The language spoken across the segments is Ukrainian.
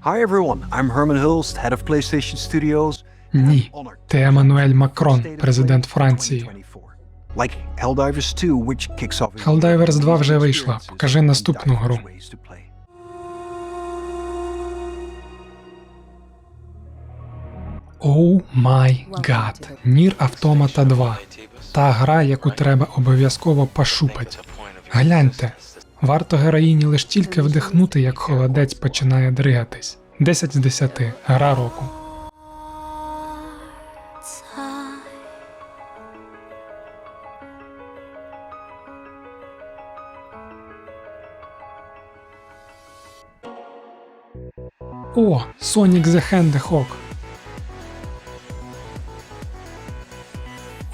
Hi everyone, I'm Herman Hulst, head of PlayStation Studios. Ні, ти Еммануель Макрон, президент Франції. Like Helldivers 2, which kicks off Helldivers 2 вже вийшла. Покажи наступну гру. Оу май гад. Нір Автомата 2. Та гра, яку треба обов'язково пошупать. Гляньте, варто героїні лиш тільки вдихнути, як холодець починає дригатись. 10 з 10. Гра року. О, Sonic the Hedgehog.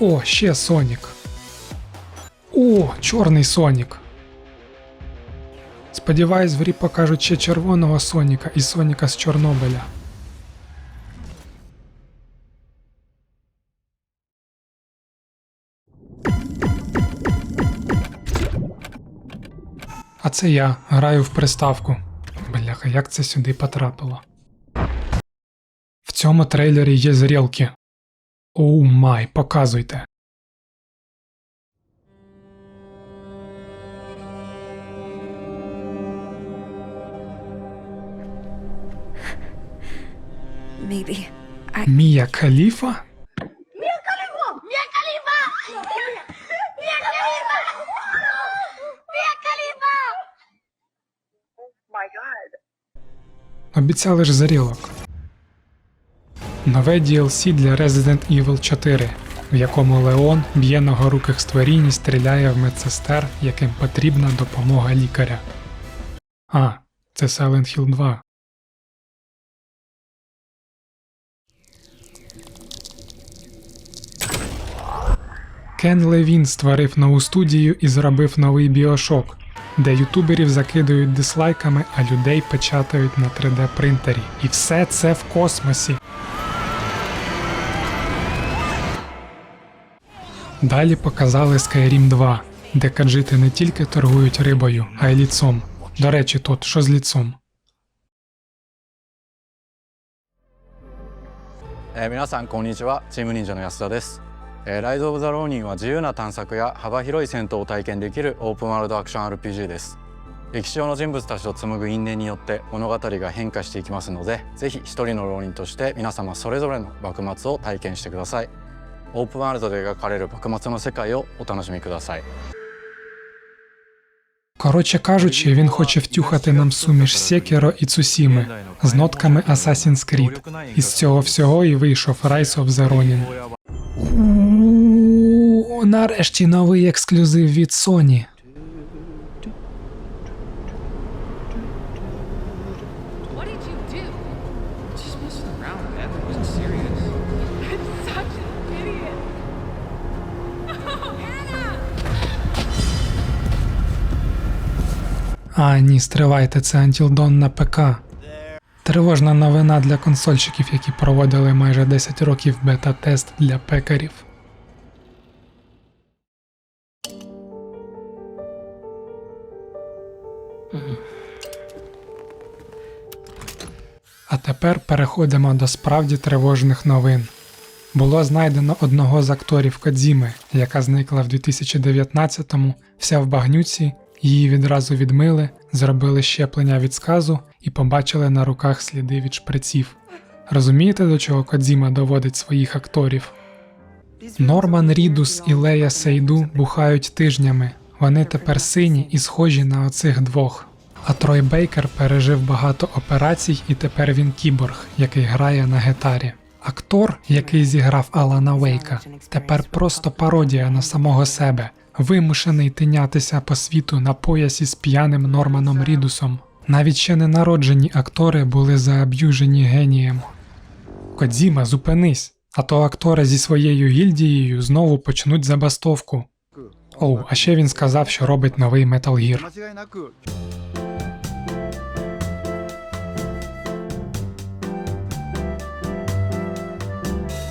О, ще Сонік. О, чорний Сонік. Сподіваюсь, в грі покажуть ще червоного Соніка і Соніка з Чорнобиля. А це я граю в приставку. Бляха, як це сюди потрапило? В цьому трейлері є зрілки. Оу май, показуйте. Maybe. I. Мія Каліфа? Mia Khalifa! Mia Khalifa! Mia Khalifa! Mia Khalifa! my god. Обіцяли ж зарілок. Нове DLC для Resident Evil 4, в якому Леон б'є ногоруких створінь і стріляє в медсестер, яким потрібна допомога лікаря. А, це Silent Hill 2. Кен Левін створив нову студію і зробив новий біошок, де ютуберів закидують дизлайками, а людей печатають на 3D принтері. І все це в космосі. Далі показали Skyrim 2, де каджити не тільки торгують рибою, а й ліцом. До речі, тут що з ліцом? えー皆さんこんにちはチーム忍者の安田です、 えーライズ・オブ・ザ・ローニンは自由な探索や幅広い戦闘を体験できるオープンワールドアクション RPG です歴史上の人物たちと紡ぐ因縁によって物語が変化していきますのでぜひ一人の浪人として皆様それぞれの幕末を体験してくださいオープンワールドで描かれる幕末の世界をお楽しみください Коротше кажучи, він хоче втюхати нам суміш Секіро і Цусіми з нотками Assassin's Creed. Із цього всього і вийшов Rise of the Ronin. Нарешті новий ексклюзив від Sony. А, ні, стривайте, це Until Dawn на ПК. Тривожна новина для консольщиків, які проводили майже 10 років бета-тест для пекарів. А тепер переходимо до справді тривожних новин. Було знайдено одного з акторів Кодзіми, яка зникла в 2019-му, вся в багнюці, її відразу відмили, зробили щеплення від сказу і побачили на руках сліди від шприців. Розумієте, до чого Кодзіма доводить своїх акторів? Норман Рідус і Лея Сейду бухають тижнями. Вони тепер сині і схожі на оцих двох. А Трой Бейкер пережив багато операцій, і тепер він кіборг, який грає на гітарі. Актор, який зіграв Алана Вейка, тепер просто пародія на самого себе, вимушений тинятися по світу на поясі з п'яним Норманом Рідусом. Навіть ще не народжені актори були зааб'южені генієм. Кодзіма, зупинись, а то актори зі своєю гільдією знову почнуть забастовку. Оу, а ще він сказав, що робить новий Metal Gear.